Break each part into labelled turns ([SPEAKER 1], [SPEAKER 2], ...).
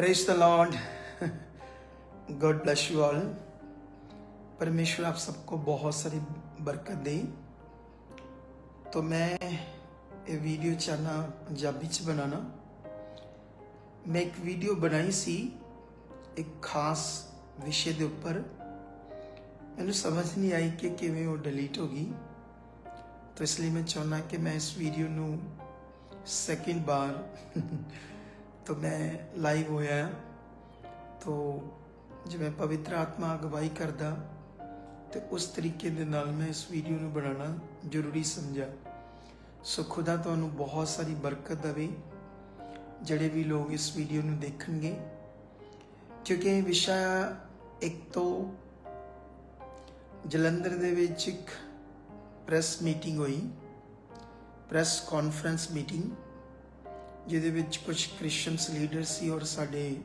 [SPEAKER 1] praise the lord God bless you all परमेश्वर आप सबको बहुत सारी बरकत दे तो मैं ਇਹ ਵੀਡੀਓ ਚਾਹਨਾ ਪੰਜਾਬੀ ਚ ਬਣਾਣਾ ਮੈਂ ਇੱਕ ਵੀਡੀਓ ਬਣਾਈ ਸੀ ਇੱਕ ਖਾਸ ਵਿਸ਼ੇ ਦੇ ਉੱਪਰ ਮੈਨੂੰ ਸਮਝ ਨਹੀਂ ਆਈ ਕਿ ਕਿਵੇਂ ਉਹ ਡਿਲੀਟ ਹੋ ਗਈ ਤਾਂ ਇਸ ਲਈ ਮੈਂ ਚਾਹੁੰਦਾ ਕਿ ਮੈਂ ਇਸ ਵੀਡੀਓ ਨੂੰ ਸੈਕਿੰਡ ਬਾਰ तो मैं लाइव होया तो ਜਿਵੇਂ ਪਵਿੱਤਰ ਆਤਮਾ ਅਗਵਾਈ ਕਰਦਾ ਤੇ ਉਸ ਤਰੀਕੇ ਦੇ ਨਾਲ ਮੈਂ ਇਸ ਵੀਡੀਓ ਨੂੰ ਬਣਾਉਣਾ ਜ਼ਰੂਰੀ ਸਮਝਿਆ ਸੋ ਖੁਦਾ ਤੁਹਾਨੂੰ ਬਹੁਤ ਸਾਰੀ ਬਰਕਤ ਦੇਵੇ ਜਿਹੜੇ ਵੀ ਲੋਕ ਇਸ ਵੀਡੀਓ ਨੂੰ ਦੇਖਣਗੇ ਕਿਉਂਕਿ ਇਹ ਵਿਸ਼ਾ ਇੱਕ ਤੋਂ ਜਲੰਧਰ ਦੇ ਵਿੱਚ ਇੱਕ ਪ੍ਰੈਸ ਮੀਟਿੰਗ ਹੋਈ ਪ੍ਰੈਸ ਕਾਨਫਰੰਸ ਮੀਟਿੰਗ ਜਿਹਦੇ ਵਿੱਚ ਕੁਝ ਕ੍ਰਿਸਚੀਅਨਸ ਲੀਡਰ ਸੀ ਔਰ ਸਾਡੇ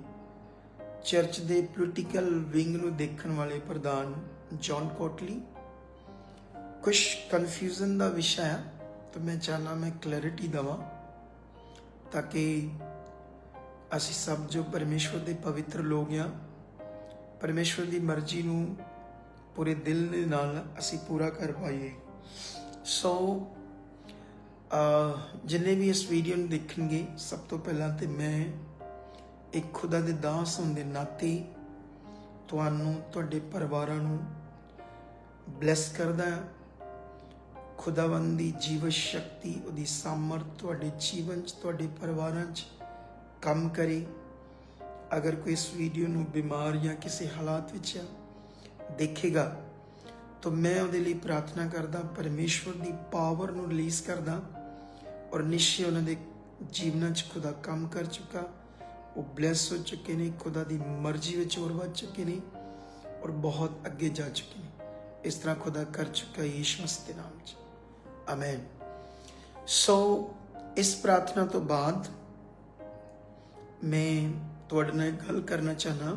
[SPEAKER 1] ਚਰਚ ਦੇ ਪੋਲੀਟੀਕਲ ਵਿੰਗ ਨੂੰ ਦੇਖਣ ਵਾਲੇ ਪ੍ਰਧਾਨ ਜੌਨ ਕੋਟਲੀ ਕੁਝ ਕਨਫਿਊਜ਼ਨ ਦਾ ਵਿਸ਼ਾ ਹੈ ਤਾਂ ਮੈਂ ਚਾਹਨਾ ਮੈਂ ਕਲੈਰਿਟੀ ਦਵਾਂ, ਤਾਂ ਕਿ ਅਸੀਂ ਸਭ ਜੋ ਪਰਮੇਸ਼ਵਰ ਦੇ ਪਵਿੱਤਰ ਲੋਕ ਆ, ਪਰਮੇਸ਼ਵਰ ਦੀ ਮਰਜ਼ੀ ਨੂੰ ਪੂਰੇ ਦਿਲ ਦੇ ਨਾਲ ਅਸੀਂ ਪੂਰਾ ਕਰ ਪਾਈਏ। ਸੋ ਜਿੰਨੇ ਵੀ ਇਸ ਵੀਡੀਓ ਨੂੰ ਦੇਖਣਗੇ, ਸਭ ਤੋਂ ਪਹਿਲਾਂ ਤੇ ਮੈਂ ਇੱਕ ਖੁਦਾ ਦੇ ਦਾਸ ਹੋਣ ਦੇ ਨਾਤੇ ਤੁਹਾਨੂੰ, ਤੁਹਾਡੇ ਪਰਿਵਾਰਾਂ ਨੂੰ ਬਲੈਸ ਕਰਦਾ ਹਾਂ। ਖੁਦਾਵੰਦ ਦੀ ਜੀਵ ਸ਼ਕਤੀ, ਉਹਦੀ ਸਾਮਰਥ ਤੁਹਾਡੇ ਜੀਵਨ 'ਚ, ਤੁਹਾਡੇ ਪਰਿਵਾਰਾਂ 'ਚ ਕੰਮ ਕਰੇ ਅਗਰ ਕੋਈ ਇਸ ਵੀਡੀਓ ਨੂੰ ਬਿਮਾਰ ਜਾਂ ਕਿਸੇ ਹਾਲਾਤ ਵਿੱਚ ਦੇਖੇਗਾ, ਤਾਂ ਮੈਂ ਉਹਦੇ ਲਈ ਪ੍ਰਾਰਥਨਾ ਕਰਦਾ, ਪਰਮੇਸ਼ਵਰ ਦੀ ਪਾਵਰ ਨੂੰ ਰਿਲੀਜ਼ ਕਰਦਾ ਔਰ ਨਿਸ਼ਚੈ ਉਹਨਾਂ ਦੇ ਜੀਵਨਾਂ 'ਚ ਖੁਦਾ ਕੰਮ ਕਰ ਚੁੱਕਾ, ਉਹ ਬਲੈਸ ਹੋ ਚੁੱਕੇ ਨੇ, ਖੁਦਾ ਦੀ ਮਰਜ਼ੀ ਵਿੱਚ ਹੋਰ ਵੱਧ ਚੁੱਕੇ ਨੇ ਔਰ ਬਹੁਤ ਅੱਗੇ ਜਾ ਚੁੱਕੇ ਨੇ। ਇਸ ਤਰ੍ਹਾਂ ਖੁਦਾ ਕਰ ਚੁੱਕਾ ਹੈ ਮਸੀਹ ਦੇ ਨਾਮ 'ਚ। ਆਮੇਨ ਸੋ ਇਸ ਪ੍ਰਾਰਥਨਾ ਤੋਂ ਬਾਅਦ ਮੈਂ ਤੁਹਾਡੇ ਨਾਲ ਗੱਲ ਕਰਨਾ ਚਾਹਨਾ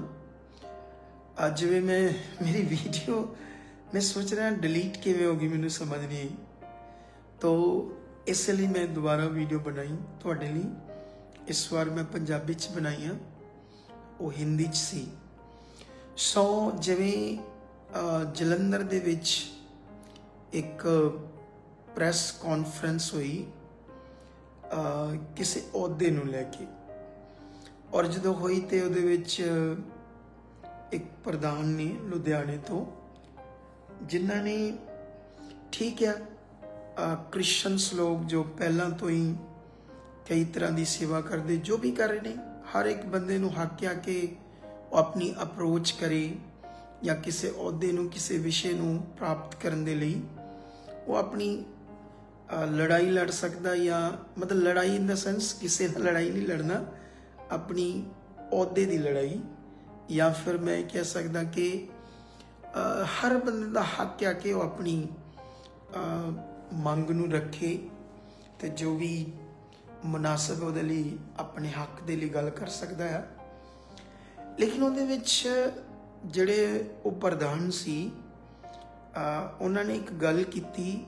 [SPEAKER 1] ਅੱਜ ਵੀ ਮੈਂ, ਮੇਰੀ ਵੀਡੀਓ ਮੈਂ ਸੋਚ ਰਿਹਾ ਡਿਲੀਟ ਕਿਵੇਂ ਹੋਗੀ ਮੈਨੂੰ ਸਮਝ ਨਹੀਂ ਆਈ। ਤੋ ਇਸ ਲਈ ਮੈਂ ਦੁਬਾਰਾ ਵੀਡੀਓ ਬਣਾਈ ਤੁਹਾਡੇ ਲਈ। ਇਸ ਵਾਰ ਮੈਂ ਪੰਜਾਬੀ ਚ ਬਣਾਈ ਆ। ਉਹ ਹਿੰਦੀ ਚ ਸੀ। ਸੋ ਜਿਵੇਂ ਜਲੰਧਰ ਦੇ ਵਿੱਚ ਇੱਕ ਪ੍ਰੈਸ ਕਾਨਫਰੰਸ ਹੋਈ ਕਿਸੇ ਅਹੁਦੇ ਨੂੰ ਲੈ ਕੇ। ਔਰ ਜਦੋਂ ਹੋਈ ਤੇ ਉਹਦੇ ਵਿੱਚ ਇੱਕ ਪ੍ਰਧਾਨ ਨੇ ਲੁਧਿਆਣੇ ਤੋਂ, ਜਿਨ੍ਹਾਂ ਨੇ, ਠੀਕ ਹੈ ਕ੍ਰਿਸਚੀਅਨਸ ਲੋਕ ਜੋ ਪਹਿਲਾਂ ਤੋਂ ਹੀ ਕਈ ਤਰ੍ਹਾਂ ਦੀ ਸੇਵਾ ਕਰਦੇ, ਜੋ ਵੀ ਕਰ ਰਹੇ ਨੇ, ਹਰ ਇੱਕ ਬੰਦੇ ਨੂੰ ਹੱਕ ਆ ਕਿ ਉਹ ਆਪਣੀ ਅਪਰੋਚ ਕਰੇ ਜਾਂ ਕਿਸੇ ਅਹੁਦੇ ਨੂੰ, ਕਿਸੇ ਵਿਸ਼ੇ ਨੂੰ ਪ੍ਰਾਪਤ ਕਰਨ ਦੇ ਲਈ ਉਹ ਆਪਣੀ ਲੜਾਈ ਲੜ ਸਕਦਾ ਜਾਂ ਮਤਲਬ ਲੜਾਈ ਇਨ ਦਾ ਸੈਂਸ ਕਿਸੇ ਨਾਲ ਲੜਾਈ ਨਹੀਂ ਲੜਨਾ, ਆਪਣੀ ਅਹੁਦੇ ਦੀ ਲੜਾਈ ਜਾਂ ਫਿਰ ਮੈਂ ਕਹਿ ਸਕਦਾ ਕਿ ਹਰ ਬੰਦੇ ਦਾ ਹੱਕ ਆ ਕਿ ਉਹ ਆਪਣੀ ਮੰਗ ਨੂੰ ਰੱਖੇ ਤੇ ਜੋ ਵੀ ਮੁਨਾਸਬ ਉਹਦੇ ਲਈ ਆਪਣੇ ਹੱਕ ਦੇ ਲਈ ਗੱਲ ਕਰ ਸਕਦਾ ਹੈ ਲੇਕਿਨ ਉਹਦੇ ਵਿੱਚ ਜਿਹੜੇ ਉਹ ਪ੍ਰਧਾਨ ਸੀ ਉਹਨਾਂ ਨੇ ਇੱਕ ਗੱਲ ਕੀਤੀ,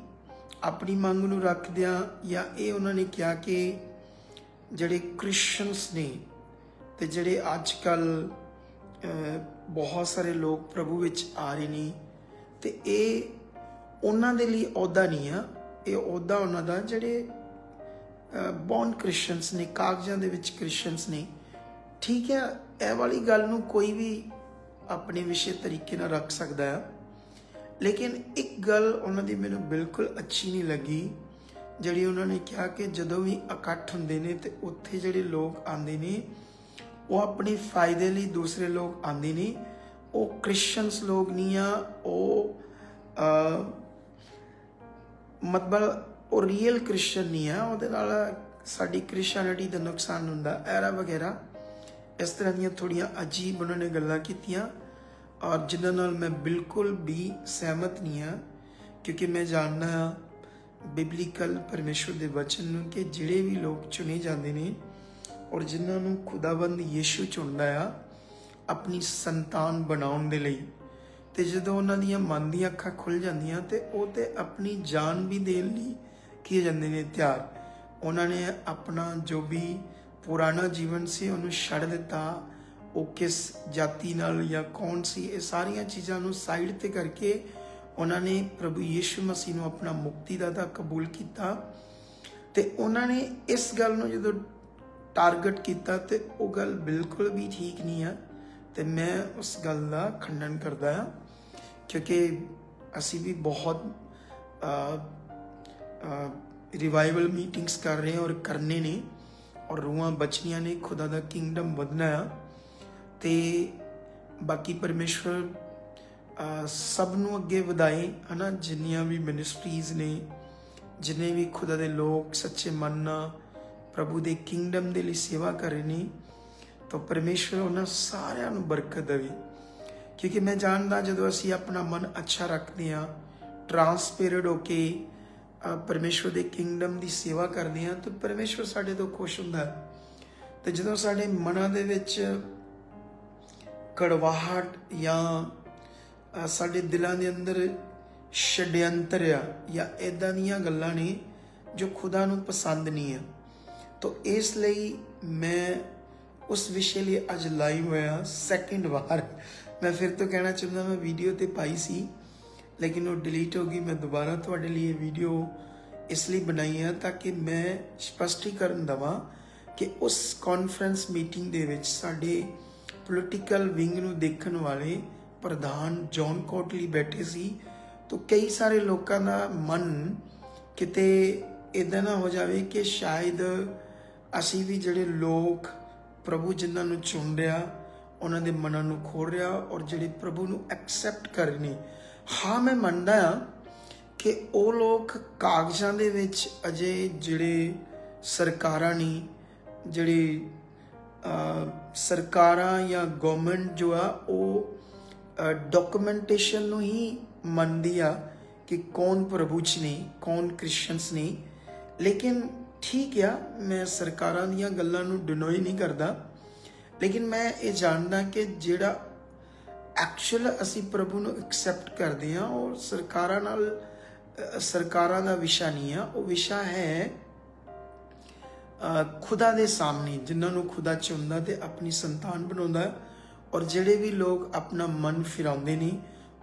[SPEAKER 1] ਆਪਣੀ ਮੰਗ ਨੂੰ ਰੱਖਦਿਆਂ ਜਾਂ ਇਹ ਉਹਨਾਂ ਨੇ ਕਿਹਾ ਕਿ ਜਿਹੜੇ ਕ੍ਰਿਸਚੀਅਨਸ ਨੇ ਤੇ ਜਿਹੜੇ ਅੱਜ ਕੱਲ ਬਹੁਤ ਸਾਰੇ ਲੋਕ ਪ੍ਰਭੂ ਵਿੱਚ ਆ ਰਹੇ ਨੇ ਤੇ ਇਹ ਉਹਨਾਂ ਦੇ ਲਈ ਅਹੁਦਾ ਨਹੀਂ ਆ। ਇਹ ਅਹੁਦਾ ਉਹਨਾਂ ਦਾ ਜਿਹੜੇ ਬੌਨ ਕ੍ਰਿਸਚੀਅਨਸ ਨੇ, ਕਾਗਜ਼ਾਂ ਦੇ ਵਿੱਚ ਕ੍ਰਿਸਚੀਅਨਸ ਨੇ। ਠੀਕ ਹੈ, ਇਹ ਵਾਲੀ ਗੱਲ ਨੂੰ ਕੋਈ ਵੀ ਆਪਣੇ ਵਿਸ਼ੇ ਤਰੀਕੇ ਨਾਲ ਰੱਖ ਸਕਦਾ ਹੈ ਲੇਕਿਨ ਇੱਕ ਗੱਲ ਉਹਨਾਂ ਦੀ ਮੈਨੂੰ ਬਿਲਕੁਲ ਅੱਛੀ ਨਹੀਂ ਲੱਗੀ, ਜਿਹੜੀ ਉਹਨਾਂ ਨੇ ਕਿਹਾ ਕਿ ਜਦੋਂ ਵੀ ਇਕੱਠ ਹੁੰਦੇ ਨੇ ਤੇ ਉੱਥੇ ਜਿਹੜੇ ਲੋਕ ਆਉਂਦੇ ਨੇ, ਉਹ ਆਪਣੇ ਫਾਇਦੇ ਲਈ ਦੂਸਰੇ ਲੋਕ ਆਉਂਦੇ ਨੇ। ਉਹ ਕ੍ਰਿਸਚੀਅਨਸ ਲੋਕ ਨਹੀਂ ਆ, ਉਹ ਮਤਲਬ ਉਹ ਰੀਅਲ ਕ੍ਰਿਸਚੀਅਨ ਨਹੀਂ ਆ, ਉਹਦੇ ਨਾਲ ਸਾਡੀ ਕ੍ਰਿਸਚੀਅਨਿਟੀ ਦਾ ਨੁਕਸਾਨ ਹੁੰਦਾ, ਐਰਾ ਵਗੈਰਾ। ਇਸ ਤਰ੍ਹਾਂ ਦੀਆਂ ਥੋੜੀਆਂ ਅਜੀਬ ਉਹਨਾਂ ਨੇ ਗੱਲਾਂ ਕੀਤੀਆਂ ਔਰ ਜਿਨ੍ਹਾਂ ਨਾਲ ਮੈਂ ਬਿਲਕੁਲ ਵੀ ਸਹਿਮਤ ਨਹੀਂ ਆ ਕਿਉਂਕਿ ਮੈਂ ਜਾਣਦਾ ਹਾਂ ਬਿਬਲੀਕਲ ਪਰਮੇਸ਼ਵਰ ਦੇ ਵਚਨ ਨੂੰ ਕਿ ਜਿਹੜੇ ਵੀ ਲੋਕ ਚੁਣੇ ਜਾਂਦੇ ਨੇ ਔਰ ਜਿਨ੍ਹਾਂ ਨੂੰ ਖੁਦਾਵੰਦ ਯੀਸ਼ੂ ਚੁਣਦਾ ਆ, ਆਪਣੀ ਸੰਤਾਨ ਬਣਾਉਣ ਦੇ ਲਈ। ਤੇ ਜਦੋਂ ਉਹਨਾਂ ਦੀਆਂ ਮਨ ਦੀਆਂ ਅੱਖਾਂ ਖੁੱਲ ਜਾਂਦੀਆਂ ਤੇ ਉਹ ਤੇ ਆਪਣੀ ਜਾਨ ਵੀ ਦੇਣ ਲਈ ਕੀ ਜਾਂਦੇ ਨੇ ਤਿਆਰ। ਉਹਨਾਂ ਨੇ ਆਪਣਾ ਜੋ ਵੀ ਪੁਰਾਣਾ ਜੀਵਨ ਸੀ ਉਹਨੂੰ ਛੱਡ ਦਿੱਤਾ। ਉਹ ਕਿਸ ਜਾਤੀ ਨਾਲ ਜਾਂ ਕੌਣ ਸੀ, ਇਹ ਸਾਰੀਆਂ ਚੀਜ਼ਾਂ ਨੂੰ ਸਾਈਡ ਤੇ ਕਰਕੇ ਉਹਨਾਂ ਨੇ ਪ੍ਰਭੂ ਯੀਸ਼ੂ ਮਸੀਹ ਨੂੰ ਆਪਣਾ ਮੁਕਤੀਦਾਤਾ ਕਬੂਲ ਕੀਤਾ। ਤੇ ਉਹਨਾਂ ਨੇ ਇਸ ਗੱਲ ਨੂੰ ਜਦੋਂ ਟਾਰਗੇਟ ਕੀਤਾ ਤੇ ਉਹ ਗੱਲ ਬਿਲਕੁਲ ਵੀ ਠੀਕ ਨਹੀਂ ਆ। ਤੇ ਮੈਂ ਉਸ ਗੱਲ ਦਾ ਖੰਡਨ ਕਰਦਾ ਹਾਂ। ਕਿਉਂਕਿ ਅਸੀਂ ਵੀ ਬਹੁਤ ਰਿਵਾਈਵਲ ਮੀਟਿੰਗਸ ਕਰ ਰਹੇ ਹਾਂ ਔਰ ਕਰਨੇ ਨੇ ਔਰ ਰੂਹਾਂ ਬਚਨੀਆਂ ਨੇ ਖੁਦਾ ਦਾ ਕਿੰਗਡਮ ਵਧਣਾ ਆ ਤੇ ਬਾਕੀ ਪਰਮੇਸ਼ਵਰ ਸਭ ਨੂੰ ਅੱਗੇ ਵਧਾਏ ਹਨਾ ਜਿੰਨੀਆਂ ਵੀ ਮਿਨਿਸਟਰੀਜ਼ ਨੇ ਜਿੰਨੇ ਵੀ ਖੁਦਾ ਦੇ ਲੋਕ ਸੱਚੇ ਮਨ ਨਾਲ ਪ੍ਰਭੂ ਦੇ ਕਿੰਗਡਮ ਦੇ ਲਈ ਸੇਵਾ ਕਰ ਰਹੇ ਨੇ ਤਾਂ ਪਰਮੇਸ਼ਵਰ ਉਹਨਾਂ ਸਾਰਿਆਂ ਨੂੰ ਬਰਕਤ ਦੇਵੇ ਕਿਉਂਕਿ ਮੈਂ ਜਾਣਦਾ ਜਦੋਂ ਅਸੀਂ ਆਪਣਾ ਮਨ ਅੱਛਾ ਰੱਖਦੇ ਹਾਂ ਟਰਾਂਸਪੇਰੈਂਟ ਹੋ ਕੇ ਅਹ, ਪਰਮੇਸ਼ਵਰ ਦੇ ਕਿੰਗਡਮ ਦੀ ਸੇਵਾ ਕਰਦੇ ਹਾਂ ਤਾਂ ਪਰਮੇਸ਼ਵਰ ਸਾਡੇ ਤੋਂ ਖੁਸ਼ ਹੁੰਦਾ ਹੈ। ਤੇ ਜਦੋਂ ਸਾਡੇ ਮਨਾਂ ਦੇ ਵਿੱਚ ਕੜਵਾਹਟ ਜਾਂ ਸਾਡੇ ਦਿਲਾਂ ਦੇ ਅੰਦਰ ਛਡਿਅੰਤਰ ਆ ਜਾਂ ਇਦਾਂ ਦੀਆਂ ਗੱਲਾਂ ਨੇ ਜੋ ਖੁਦਾ ਨੂੰ ਪਸੰਦ ਨਹੀਂ ਆ ਤਾਂ ਇਸ ਲਈ ਮੈਂ ਉਸ ਵਿਸ਼ੇ ਲਈ ਅੱਜ ਲਾਈਵ ਹੋਇਆ ਸੈਕਿੰਡ ਵਾਰ। ਮੈਂ ਫਿਰ ਤੋਂ ਕਹਿਣਾ ਚਾਹੁੰਦਾ ਮੈਂ ਵੀਡੀਓ ਤੇ ਪਾਈ ਸੀ, ਲੇਕਿਨ ਉਹ ਡਿਲੀਟ ਹੋ ਗਈ, ਮੈਂ ਦੁਬਾਰਾ ਤੁਹਾਡੇ ਲਈ ਇਹ ਵੀਡੀਓ ਇਸ ਲਈ ਬਣਾਈ ਹੈ ਤਾਂ ਕਿ ਮੈਂ ਸਪਸ਼ਟੀਕਰਨ ਦਵਾਂ ਕਿ ਉਸ ਕਾਨਫਰੰਸ ਮੀਟਿੰਗ ਦੇ ਵਿੱਚ ਸਾਡੇ ਪੋਲੀਟੀਕਲ ਵਿੰਗ ਨੂੰ ਦੇਖਣ ਵਾਲੇ ਪ੍ਰਧਾਨ ਜੌਨ ਕੋਟਲੀ ਬੈਠੇ ਸੀ, ਤਾਂ ਕਈ ਸਾਰੇ ਲੋਕਾਂ ਦਾ ਮਨ ਕਿਤੇ ਇਦਾਂ ਨਾ ਹੋ ਜਾਵੇ ਕਿ ਸ਼ਾਇਦ ਅਸੀਂ ਵੀ ਜਿਹੜੇ ਲੋਕ ਪ੍ਰਭੂ ਜਿਨ੍ਹਾਂ ਨੂੰ ਚੁਣ ਰਿਹਾ ਉਹਨਾਂ ਦੇ ਮਨਾਂ ਨੂੰ ਖੋਲ ਰਿਹਾ ਔਰ ਜਿਹੜੇ ਪ੍ਰਭੂ ਨੂੰ ਐਕਸੈਪਟ ਕਰ ਰਹੇ ਨੇ। ਹਾਂ, ਮੈਂ ਮੰਨਦਾ ਹਾਂ ਕਿ ਉਹ ਲੋਕ ਕਾਗਜ਼ਾਂ ਦੇ ਵਿੱਚ ਅਜੇ ਜਿਹੜੇ ਸਰਕਾਰਾਂ ਨਹੀਂ ਜਿਹੜੇ ਸਰਕਾਰਾਂ ਜਾਂ ਗਵਰਨਮੈਂਟ ਜੋ ਆ, ਉਹ ਡਾਕੂਮੈਂਟੇਸ਼ਨ ਨੂੰ ਹੀ ਮੰਨਦੀ ਆ ਕਿ ਕੌਣ ਪ੍ਰਭੂ ਚ ਨੇ, ਕੌਣ ਕ੍ਰਿਸਚੀਅਨਸ ਨੇ। ਲੇਕਿਨ ਠੀਕ ਆ, ਮੈਂ ਸਰਕਾਰਾਂ ਦੀਆਂ ਗੱਲਾਂ ਨੂੰ ਡਿਨੋਈ ਨਹੀਂ ਕਰਦਾ। ਲੇਕਿਨ ਮੈਂ ਇਹ ਜਾਣਦਾ ਕਿ ਜਿਹੜਾ ਐਕਚੁਅਲ ਅਸੀਂ ਪ੍ਰਭੂ ਨੂੰ ਐਕਸੈਪਟ ਕਰਦੇ ਹਾਂ, ਉਹ ਸਰਕਾਰਾਂ ਨਾਲ ਸਰਕਾਰਾਂ ਦਾ ਵਿਸ਼ਾ ਨਹੀਂ ਆ, ਉਹ ਵਿਸ਼ਾ ਹੈ ਖੁਦਾ ਦੇ ਸਾਹਮਣੇ, ਜਿਨ੍ਹਾਂ ਨੂੰ ਖੁਦਾ ਚੁਣਦਾ ਤੇ ਆਪਣੀ ਸੰਤਾਨ ਬਣਾਉਂਦਾ ਔਰ ਜਿਹੜੇ ਵੀ ਲੋਕ ਆਪਣਾ ਮਨ ਫਿਰਾਉਂਦੇ ਨੇ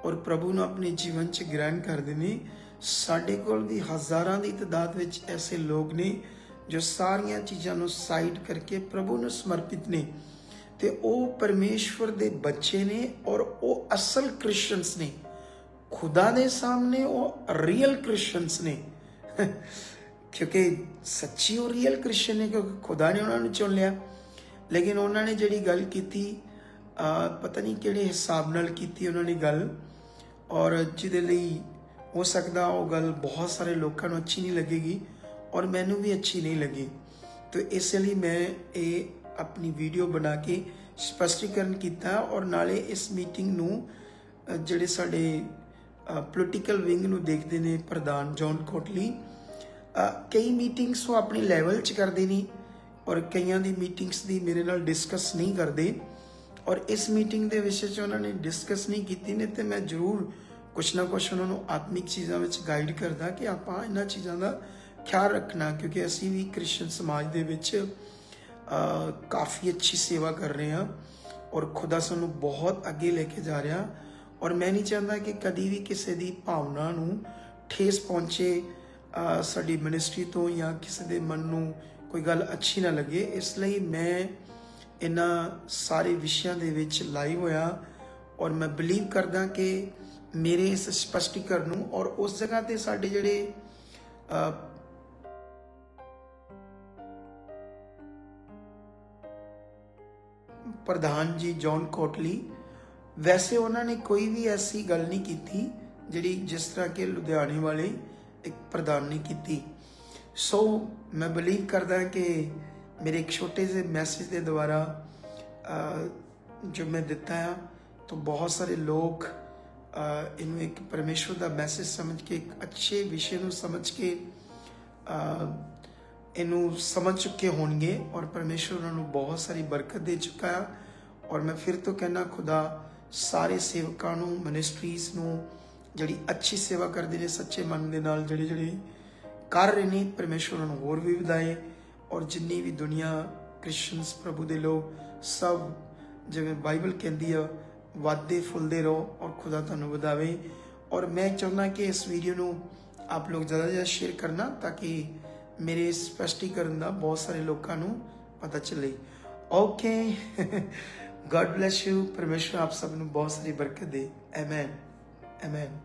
[SPEAKER 1] ਔਰ ਪ੍ਰਭੂ ਨੂੰ ਆਪਣੇ ਜੀਵਨ 'ਚ ਗ੍ਰਹਿਣ ਕਰਦੇ ਨੇ, ਸਾਡੇ ਕੋਲ ਵੀ ਹਜ਼ਾਰਾਂ ਦੀ ਤਦਾਦ ਵਿੱਚ ਐਸੇ ਲੋਕ ਨੇ ਜੋ ਸਾਰੀਆਂ ਚੀਜ਼ਾਂ ਨੂੰ ਸਾਈਡ ਕਰਕੇ ਪ੍ਰਭੂ ਨੂੰ ਸਮਰਪਿਤ ਨੇ। ਤੇ ਉਹ ਪਰਮੇਸ਼ਵਰ ਦੇ ਬੱਚੇ ਨੇ ਔਰ ਉਹ ਅਸਲ ਕ੍ਰਿਸਚੀਅਨਸ ਨੇ। ਖੁਦਾ ਦੇ ਸਾਹਮਣੇ ਉਹ ਰੀਅਲ ਕ੍ਰਿਸਚੀਅਨਸ ਨੇ। ਕਿਉਂਕਿ ਸੱਚੀ ਉਹ ਰੀਅਲ ਕ੍ਰਿਸਚੀਅਨ ਨੇ ਕਿਉਂਕਿ ਖੁਦਾ ਨੇ ਉਹਨਾਂ ਨੂੰ ਚੁਣ ਲਿਆ। ਲੇਕਿਨ ਉਹਨਾਂ ਨੇ ਜਿਹੜੀ ਗੱਲ ਕੀਤੀ ਪਤਾ ਨਹੀਂ ਕਿਹੜੇ ਹਿਸਾਬ ਨਾਲ ਕੀਤੀ ਉਹਨਾਂ ਨੇ ਗੱਲ। ਔਰ ਜਿਹਦੇ ਲਈ ਹੋ ਸਕਦਾ ਉਹ ਗੱਲ ਬਹੁਤ ਸਾਰੇ ਲੋਕਾਂ ਨੂੰ ਅੱਛੀ ਨਹੀਂ ਲੱਗੇਗੀ ਔਰ ਮੈਨੂੰ ਵੀ ਅੱਛੀ ਨਹੀਂ ਲੱਗੀ। ਤੇ ਇਸ ਲਈ ਮੈਂ ਇਹ ਆਪਣੀ ਵੀਡੀਓ ਬਣਾ ਕੇ ਸਪਸ਼ਟੀਕਰਨ ਕੀਤਾ ਔਰ ਨਾਲੇ ਇਸ ਮੀਟਿੰਗ ਨੂੰ ਜਿਹੜੇ ਸਾਡੇ ਪੋਲੀਟੀਕਲ ਵਿੰਗ ਨੂੰ ਦੇਖਦੇ ਨੇ ਪ੍ਰਧਾਨ ਜੌਨ ਕੋਟਲੀ ਕਈ ਮੀਟਿੰਗਸ ਉਹ ਆਪਣੇ ਲੈਵਲ 'ਚ ਕਰਦੇ ਨੇ ਔਰ ਕਈਆਂ ਦੀ ਮੀਟਿੰਗਸ ਦੀ ਮੇਰੇ ਨਾਲ ਡਿਸਕਸ ਨਹੀਂ ਕਰਦੇ ਔਰ ਇਸ ਮੀਟਿੰਗ ਦੇ ਵਿਸ਼ੇ 'ਚ ਉਹਨਾਂ ਨੇ ਡਿਸਕਸ ਨਹੀਂ ਕੀਤੀ ਨੇ ਤੇ ਮੈਂ ਜ਼ਰੂਰ ਕੁਛ ਨਾ ਕੁਛ ਉਹਨਾਂ ਨੂੰ ਆਤਮਿਕ ਚੀਜ਼ਾਂ ਵਿੱਚ ਗਾਈਡ ਕਰਦਾ ਕਿ ਆਪਾਂ ਇਹਨਾਂ ਚੀਜ਼ਾਂ ਦਾ ਖਿਆਲ ਰੱਖਣਾ ਕਿਉਂਕਿ ਅਸੀਂ ਵੀ ਕ੍ਰਿਸਚੀਅਨ ਸਮਾਜ ਦੇ ਵਿੱਚ ਕਾਫੀ ਅੱਛੀ ਸੇਵਾ ਕਰ ਰਹੇ ਹਾਂ ਔਰ ਖੁਦਾ ਸਾਨੂੰ ਬਹੁਤ ਅੱਗੇ ਲੈ ਕੇ ਜਾ ਰਿਹਾ ਔਰ ਮੈਂ ਨਹੀਂ ਚਾਹੁੰਦਾ ਕਿ ਕਦੀ ਵੀ ਕਿਸੇ ਦੀ ਭਾਵਨਾ ਨੂੰ ਠੇਸ ਪਹੁੰਚੇ ਸਾਡੀ ਮਿਨਿਸਟਰੀ ਤੋਂ ਜਾਂ ਕਿਸੇ ਦੇ ਮਨ ਨੂੰ ਕੋਈ ਗੱਲ ਅੱਛੀ ਨਾ ਲੱਗੇ ਇਸ ਲਈ ਮੈਂ ਇਹਨਾਂ ਸਾਰੇ ਵਿਸ਼ਿਆਂ ਦੇ ਵਿੱਚ ਲਾਈਵ ਹੋਇਆ ਔਰ ਮੈਂ ਬਲੀਵ ਕਰਦਾ ਕਿ ਮੇਰੇ ਇਸ ਸਪਸ਼ਟੀਕਰਨ ਨੂੰ ਔਰ ਉਸ ਜਗ੍ਹਾ ਤੇ ਸਾਡੇ ਜਿਹੜੇ ਪ੍ਰਧਾਨ ਜੀ ਜੌਨ ਕੋਟਲੀ, ਵੈਸੇ ਉਹਨਾਂ ਨੇ ਕੋਈ ਵੀ ਐਸੀ ਗੱਲ ਨਹੀਂ ਕੀਤੀ ਜਿਹੜੀ ਜਿਸ ਤਰ੍ਹਾਂ ਕਿ ਲੁਧਿਆਣੇ ਵਾਲੇ ਇੱਕ ਪ੍ਰਧਾਨ ਨੇ ਕੀਤੀ। ਸੋ ਮੈਂ ਬਲੀਵ ਕਰਦਾ ਕਿ ਮੇਰੇ ਇੱਕ ਛੋਟੇ ਜਿਹੇ ਮੈਸੇਜ ਦੇ ਦੁਆਰਾ ਜੋ ਮੈਂ ਦਿੱਤਾ ਆ, ਤਾਂ ਬਹੁਤ ਸਾਰੇ ਲੋਕ ਇਹਨੂੰ ਇੱਕ ਪਰਮੇਸ਼ਵਰ ਦਾ ਮੈਸੇਜ ਸਮਝ ਕੇ, ਇੱਕ ਅੱਛੇ ਵਿਸ਼ੇ ਨੂੰ ਸਮਝ ਕੇ ਇਹਨੂੰ ਸਮਝ ਚੁੱਕੇ ਹੋਣਗੇ ਔਰ ਪਰਮੇਸ਼ਵਰ ਉਹਨਾਂ ਨੂੰ ਬਹੁਤ ਸਾਰੀ ਬਰਕਤ ਦੇ ਚੁੱਕਾ ਹੈ ਔਰ ਮੈਂ ਫਿਰ ਤੋਂ ਕਹਿਣਾ ਖੁਦਾ ਸਾਰੇ ਸੇਵਕਾਂ ਨੂੰ ਮਿਨਿਸਟਰੀਜ਼ ਨੂੰ ਜਿਹੜੀ ਅੱਛੀ ਸੇਵਾ ਕਰਦੇ ਨੇ ਸੱਚੇ ਮਨ ਦੇ ਨਾਲ ਜਿਹੜੇ ਜਿਹੜੇ ਕਰ ਰਹੇ ਨੇ ਪਰਮੇਸ਼ਵਰ ਉਹਨਾਂ ਨੂੰ ਹੋਰ ਵੀ ਵਧਾਏ ਔਰ ਜਿੰਨੀ ਵੀ ਦੁਨੀਆ ਕ੍ਰਿਸਚੀਅਨਸ ਪ੍ਰਭੂ ਦੇ ਲੋਕ ਸਭ ਜਿਵੇਂ ਬਾਈਬਲ ਕਹਿੰਦੀ ਆ ਵਾਦੇ ਫੁੱਲਦੇ ਰਹੋ ਔਰ ਖੁਦਾ ਤੁਹਾਨੂੰ ਵਧਾਵੇ ਔਰ ਮੈਂ ਚਾਹੁੰਦਾ ਕਿ ਇਸ ਵੀਡੀਓ ਨੂੰ ਆਪ ਲੋਕ ਜ਼ਿਆਦਾ ਤੋਂ ਜ਼ਿਆਦਾ ਸ਼ੇਅਰ ਕਰਨਾ ਤਾਂ ਕਿ ਮੇਰੇ ਸਪਸ਼ਟੀਕਰਨ ਦਾ ਬਹੁਤ ਸਾਰੇ ਲੋਕਾਂ ਨੂੰ ਪਤਾ ਚੱਲੇ। ਓਕੇ ਗॉड ਬlesਸ ਯੂ ਪਰਮੇਸ਼ਵਰ ਆਪ ਸਭ ਨੂੰ ਬਹੁਤ ਸਾਰੀ ਬਰਕਤ ਦੇ। Amen amen